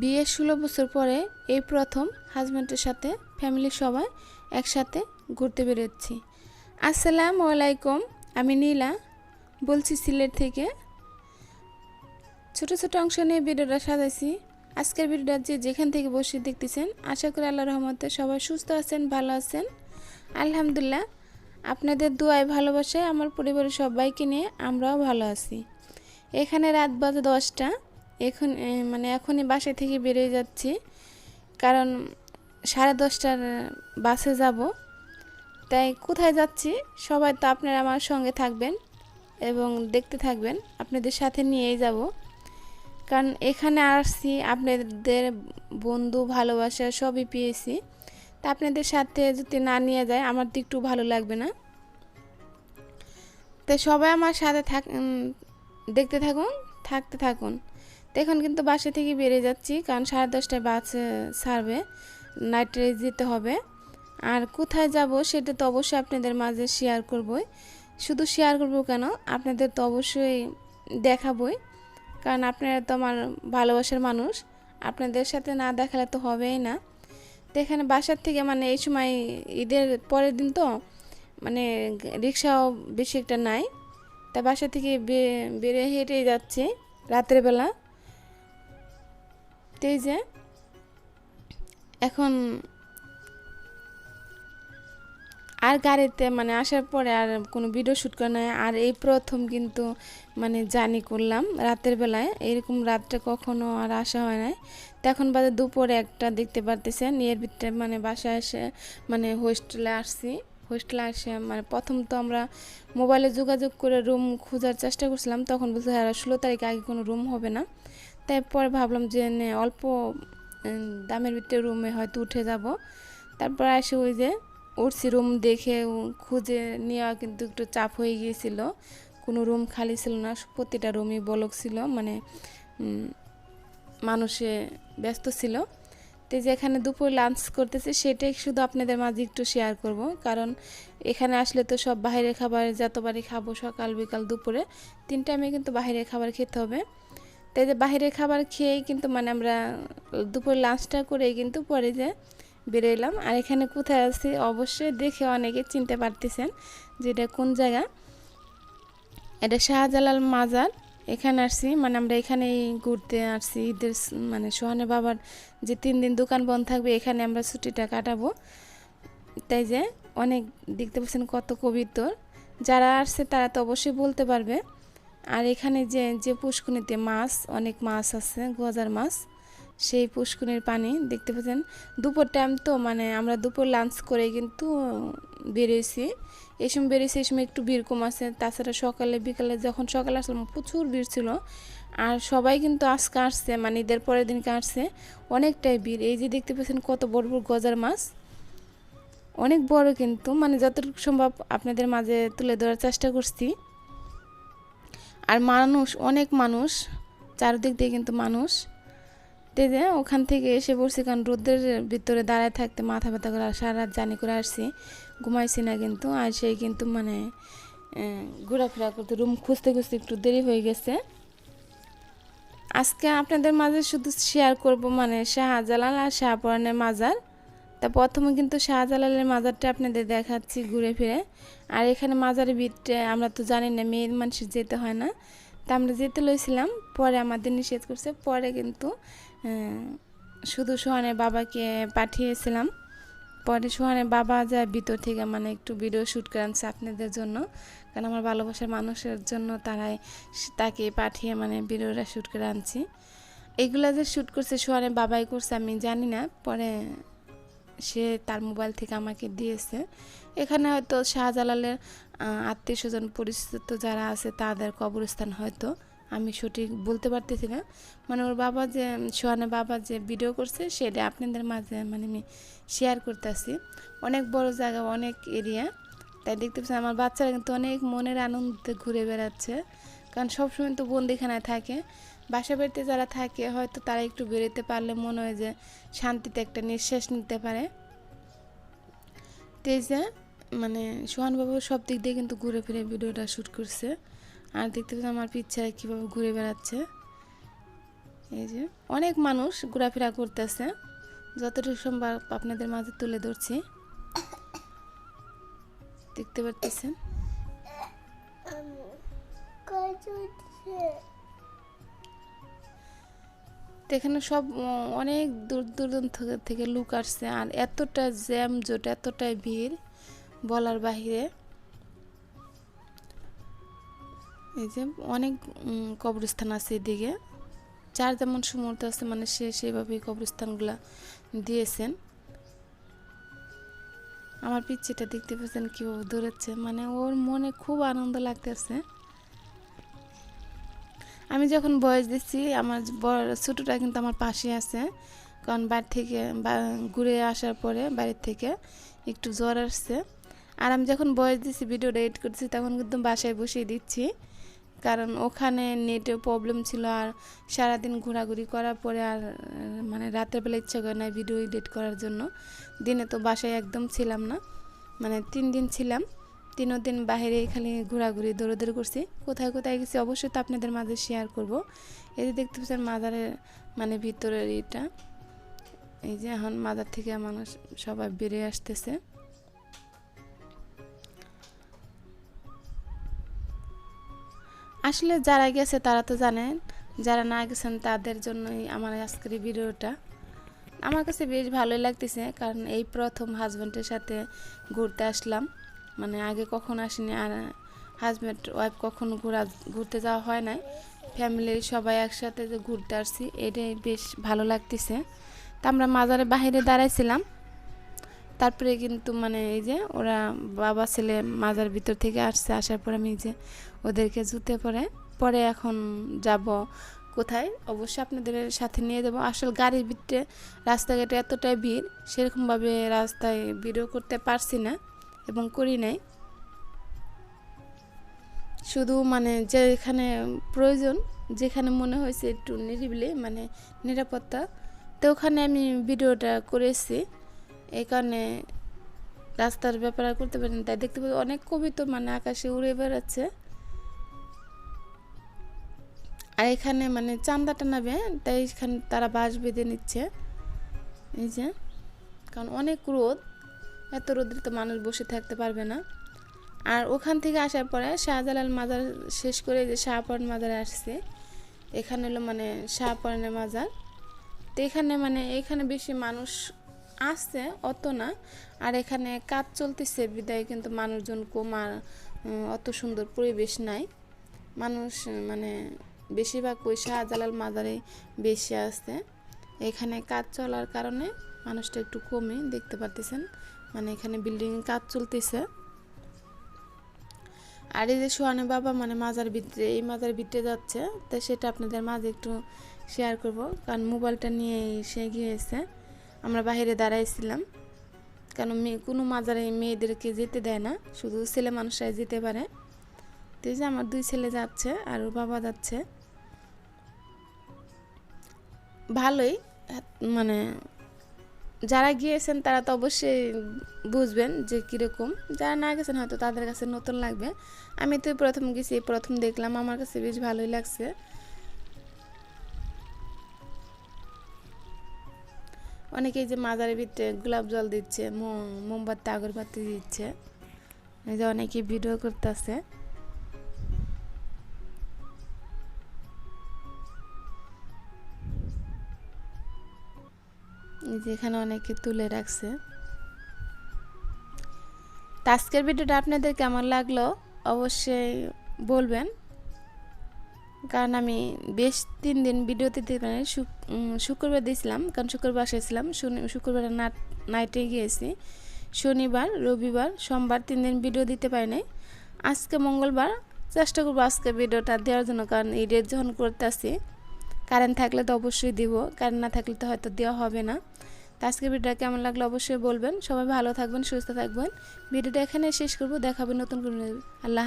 বিয়ের ষোলো বছর পরে এই প্রথম হাজব্যান্ডের সাথে ফ্যামিলির সবাই একসাথে ঘুরতে বেরোচ্ছি। আসসালামু আলাইকুম, আমি নীলা। বলছি সিলেট থেকে। ছোট ছোট অংশ নিয়ে ভিডিওটা সাজাইছি। আজকের ভিডিওটা যে যেখান থেকে বসে দেখতেছেন, আশা করি আল্লাহ রহমতে সবাই সুস্থ আছেন, ভালো আছেন। আলহামদুলিল্লাহ, আপনাদের দোয়ায় ভালোবাসায় আমার পরিবারের সবাইকে নিয়ে আমরাও ভালো আছি। এখানে রাত বাজে দশটা। এখন মানে এখনই বাসা থেকে বেরিয়ে যাচ্ছি। কারণ সাড়ে দশটার বাসে যাব। তাই কোথায় যাচ্ছি? সবাই তো আপনারা আমার সঙ্গে থাকবেন এবং দেখতে থাকবেন। আপনাদের সাথে নিয়েই যাব। কারণ এখানে আসছি, আপনাদের বন্ধু, ভালোবাসা সবই পেয়েছি। তা আপনাদের সাথে যদি না নিয়ে যায়, আমার তো একটু ভালো লাগবে না। তাই সবাই আমার সাথে থাক দেখতে থাকুন, থাকতে থাকুন। তো এখন কিন্তু বাসা থেকে বেরিয়ে যাচ্ছি কারণ সাড়ে দশটায় বাস আহ, নাইট নাইটে দিতে হবে। আর কোথায় যাব সেটা তো অবশ্যই আপনাদের মাঝে শেয়ার করবই। শুধু শেয়ার করব কেন? আপনাদের তো অবশ্যই দেখাবই কারণ আপনারা তো আমার ভালোবাসার মানুষ আপনাদের সাথে না দেখালে তো হবেই না। তো এখানে বাসার থেকে মানে এই সময় ঈদের পরের দিন তো মানে রিক্সাও বেশি একটা নাই। তা বাসা থেকে বে- বেরিয়ে হেঁটে যাচ্ছে রাতের বেলা তো এই যে, এখন আর গাড়িতে মানে আসার পরে আর কোনো ভিডিও শ্যুট করা নাই। আর এই প্রথম কিন্তু মানে জানি করলাম রাতের বেলায়। এরকম রাত্রে কখনো আর আসা হয় নাই। তো এখন বাজে দুপুরে একটা দেখতে পারতেছেন। এর ভিতরে মানে বাসায় এসে মানে হোস্টেলে আসছি। হোস্টেলে আসে মানে প্রথম তো আমরা মোবাইলে যোগাযোগ করে রুম খোঁজার চেষ্টা করছিলাম। তখন বলছে হ্যাঁ ষোলো তারিখ আগে কোনো রুম হবে না। তাই পরে ভাবলাম যে অল্প দামের ভিতরে রুমে হয়তো উঠে যাব। তারপর আসে ওই যে উঠছি রুম দেখে খুঁজে নেওয়া কিন্তু একটু চাপ হয়ে গিয়েছিল। কোনো রুম খালি ছিল না, প্রতিটা রুমই বলক ছিল মানে মানুষে ব্যস্ত ছিল। তো যেখানে দুপুর লাঞ্চ করতেছে, সেটাই শুধু আপনাদের মাঝে একটু শেয়ার করব। কারণ এখানে আসলে তো সব বাইরের খাবার যতবারই খাব সকাল বিকাল দুপুরে তিন টাইমে কিন্তু বাইরের খাবার খেতে হবে। তাই যে বাইরের খাবার খেয়েই কিন্তু মানে আমরা দুপুর লাঞ্চটা করে কিন্তু পরে যে বেরোলাম আর এখানে কোথায় আছি? অবশ্যই দেখে অনেকে চিনতে পারতেছেন যে এটা কোন জায়গা। এটা শাহজালাল মাজার। এখানে আসছি। মানে আমরা এখানেই ঘুরতে আসছি। ঈদের মানে সোহানের বাবার যে তিন দিন দোকান বন্ধ থাকবে, এখানে আমরা ছুটিটা কাটাবো। তাই যে অনেক দেখতে পাচ্ছেন কত কবিতর। যারা আসছে তারা তো অবশ্যই বলতে পারবে। আর এখানে যে যে পুষ্কুনিতে মাছ, অনেক মাছ আছে গজার মাছ, সেই পুষ্কুনির পানি দেখতে পাচ্ছেন দুপুর টাইম তো মানে আমরা দুপুর লাঞ্চ করে কিন্তু বেরিয়েছি এই সময় বেরিয়েছি এই সময় একটু ভিড় কম আছে। তাছাড়া সকালে, বিকালে যখন সকালে আসলাম, প্রচুর ভিড় ছিল। আর সবাই কিন্তু আজকে আসছে মানে ঈদের পরের দিনকে আসছে। অনেকটাই ভিড়। এই যে দেখতে পাচ্ছেন কত বড় বড় গজার মাছ। অনেক বড় কিন্তু। মানে যতটুকু সম্ভব আপনাদের মাঝে তুলে ধরার চেষ্টা করছি। আর মানুষ, অনেক মানুষ, চারদিক দিয়ে কিন্তু মানুষ। যে ওখান থেকে এসে পড়ছি কারণ রোদের ভিতরে দাঁড়ায় থাকতে মাথা ব্যথা করে, আর সারা রাত জানি করে আসছি, ঘুমাইছি না কিন্তু, আর সেই কিন্তু মানে ঘোরাফেরা করতে রুম খুঁজতে খুঁজতে একটু দেরি হয়ে গেছে। আজকে আপনাদের মাঝে শুধু শেয়ার করব মানে শাহজালাল আর শাহপরানের মাজার। তা প্রথমে কিন্তু শাহজালালের মাজারটা আপনাদের দেখাচ্ছি ঘুরে ফিরে। আর এখানে মাজারের ভিতরে আমরা তো জানি না, মেয়ে মানুষের যেতে হয় না। তা আমরা যেতে লইছিলাম, পরে আমাদের নিষেধ করছে, পরে কিন্তু শুধু সোহানের বাবাকে পাঠিয়েছিলাম। পরে সোহানের বাবা যায় ভিতর থেকে মানে একটু ভিডিও শ্যুট করে আনছে আপনাদের জন্য। কারণ আমার ভালোবাসার মানুষের জন্য তারাই তাকে পাঠিয়ে মানে ভিডিওটা শ্যুট করে আনছি এগুলা যে শ্যুট করছে, সোহানের বাবাই করছে, আমি জানি না। পরে সে তার মোবাইল থেকে আমাকে দিয়েছে। এখানে হয়তো শাহজালালের আত্মীয় স্বজন পরিচিত যারা আছে তাদের কবরস্থান হয়তো, আমি সঠিক বলতে পারতেছি না। মানে ওর বাবা যে, সোহানের বাবা যে ভিডিও করছে সেটা আপনাদের মাঝে মানে আমি শেয়ার করতেছি। অনেক বড় জায়গা, অনেক এরিয়া তাই দেখতে পাচ্ছি আমার বাচ্চারা কিন্তু অনেক মনের আনন্দে ঘুরে বেড়াচ্ছে। কারণ সবসময় তো বন্দিখানায় থাকে। বাসা বাড়িতে যারা থাকে, হয়তো তারা একটু বেরোতে পারলে মনে হয় যে শান্তিতে একটা নিঃশ্বাস নিতে পারে। তো এই যে মানে সোহানবাবু সব দিক দিয়ে কিন্তু ঘুরে ফিরে ভিডিওটা শ্যুট করছে। আর দেখতে পাচ্ছি আমার পিচ্ছারা কীভাবে ঘুরে বেড়াচ্ছে। এই যে, অনেক মানুষ ঘোরাফেরা করতেছে। যতটুকু সম্ভব আপনাদের মাঝে তুলে ধরছি। দেখতে পারতেছেন? তো এখানে সব অনেক দূর দূরান্ত থেকে- লোক আসছে। আর এতটা জ্যাম জোট, এতটাই ভিড় বলার বাহিরে। এই যে অনেক কবরস্থান আছে এদিকে। যার যেমন সমর্থ আছে মানে সে সেইভাবেই কবরস্থানগুলা দিয়েছেন। আমার পিচ্ছিটা দেখতে পাচ্ছেন কীভাবে দৌড়াচ্ছে। মানে ওর মনে খুব আনন্দ লাগতেছে। আমি যখন বয়স দিচ্ছি, আমার বড় ছোটোটা কিন্তু আমার পাশে আছে। কারণ বাড়ি থেকে ঘুরে আসার পরে বাড়ির থেকে একটু জ্বর আসছে। আর আমি যখন বয়স দিচ্ছি, ভিডিওটা এডিট করছি তখন কিন্তু বাসায় বসিয়ে দিচ্ছি। কারণ ওখানে নেটের প্রবলেম ছিল আর সারাদিন ঘোরাঘুরি করার পরে আর মানে রাতের বেলা ইচ্ছা করে না ভিডিও এডিট করার জন্য। দিনে তো বাসায় একদম ছিলাম না। মানে তিন দিন ছিলাম। তিনও দিন বাইরে খালি ঘোরাঘুরি, দৌড়াদৌড়ি করছি। কোথায় কোথায় গেছি অবশ্যই তো আপনাদের মাঝে শেয়ার করব। এই যে দেখতে পাচ্ছেন মাজারের মানে ভিতরের এটা এই যে এখন মাজার থেকে মানুষ সবাই বেরিয়ে আসতেছে। আসলে যারা গেছে তারা তো জানেন, যারা না গেছেন তাদের জন্যই আমার আজকের ভিডিওটা। আমার কাছে বেশ ভালোই লাগতেছে, কারণ এই প্রথম হাজব্যান্ডের সাথে ঘুরতে আসলাম। মানে আগে কখন আসিনি আর হাজব্যান্ড ওয়াইফ কখনো ঘোরা, ঘুরতে যাওয়া হয় নাই। ফ্যামিলির সবাই একসাথে যে ঘুরতে আসছি, এটাই বেশ ভালো লাগতেছে। তা আমরা মাজারে বাহিরে দাঁড়াইছিলাম। তারপরে কিন্তু মানে এই যে ওরা বাবা, ছেলে মাজার ভিতর থেকে আসছে, আসার পর আমি যে ওদেরকে জুতে পরে পরে এখন যাব কোথায়? অবশ্যই আপনাদের সাথে নিয়ে যাব। আসলে গাড়ির ভিতরে রাস্তাঘাটে এতটাই ভিড়, সেরকমভাবে রাস্তায় ভিড়ও করতে পারছি না। এবং করি নাই। শুধু মানে যেখানে প্রয়োজন, যেখানে মনে হয়েছে একটু নিরিবিলি মানে নিরাপত্তা, তো ওখানে আমি ভিডিওটা করেছি। কারণে রাস্তার ব্যাপার আর করতে পারিনি। তাই দেখতে পাচ্ছি, অনেক কবিতা মানে আকাশে উড়ে বেড়াচ্ছে। আর এখানে মানে চান্দা টানাবে তাই এখানে তারা বাঁশ বেঁধে নিচ্ছে। এই যে, কারণ অনেক রোদ। এত রোদ্রে তো মানুষ বসে থাকতে পারবে না। আর ওখান থেকে আসার পরে শাহজালাল মাজার শেষ করে যে শাহপরান মাজারে আসছে। এখানে হলো মানে শাহপরণের মাজার। তো এখানে মানে এখানে বেশি মানুষ আসছে, অত না। আর এখানে কাজ চলতেছে, বিদায় কিন্তু মানুষজন কম আর অত সুন্দর পরিবেশ নাই। মানুষ মানে বেশিরভাগ ওই শাহজালাল মাজারে বেশি আসছে। এখানে কাজ চলার কারণে মানুষটা একটু কমই দেখতে পারতেছেন। মানে এখানে বিল্ডিং কাজ চলতেছে। আর এই যে সোহানে বাবা মানে মাজার ভিতরে, এই মাজার ভিতরে যাচ্ছে, তো সেটা আপনাদের মাঝে একটু শেয়ার করব, কারণ মোবাইলটা নিয়ে সে গিয়েছে। আমরা বাইরে দাঁড়াইছিলাম, কারণ মেয়ে কোনো মাজারে মেয়েদেরকে যেতে দেয় না, শুধু ছেলে মানুষরাই যেতে পারে। তো যে আমার দুই ছেলে যাচ্ছে আর ওর বাবা যাচ্ছে। ভালোই মানে যারা গিয়েছেন, তারা তো অবশ্যই বুঝবেন যে কীরকম। যারা না গেছেন, হয়তো তাদের কাছে নতুন লাগবে। আমি তো প্রথম গেছি, প্রথম দেখলাম। আমার কাছে বেশ ভালোই লাগছে। অনেকেই যে মাজারের ভিতরে গোলাপ জল দিচ্ছে মোমবাতি, আগরবাতি দিচ্ছে। এই যে অনেকে ভিডিও করতেছে। যে এখানে অনেকে তুলে রাখছে। তো আজকের ভিডিওটা আপনাদের কেমন লাগল অবশ্যই বলবেন। কারণ আমি বেশ তিন দিন ভিডিও দিতে পারি শুক্রবার দিয়েছিলাম, কারণ শুক্রবার এসেছিলাম শুক্রবার নাইটে গিয়েছি। শনিবার, রবিবার, সোমবার তিন দিন ভিডিও দিতে পারি নাই। আজকে মঙ্গলবার, চেষ্টা করব আজকে ভিডিওটা দেওয়ার জন্য, কারণ এই ডেট যখন করতে আসি কারেন্ট থাকলে তো অবশ্যই দিব কারেন্ট না থাকলে তো হয়তো দেওয়া হবে না। তো আজকের ভিডিওটা কেমন লাগল অবশ্যই বলবেন। সবাই ভালো থাকবেন, সুস্থ থাকবেন। ভিডিওটা এখানে শেষ করব। দেখাবেন নতুন করে আল্লাহ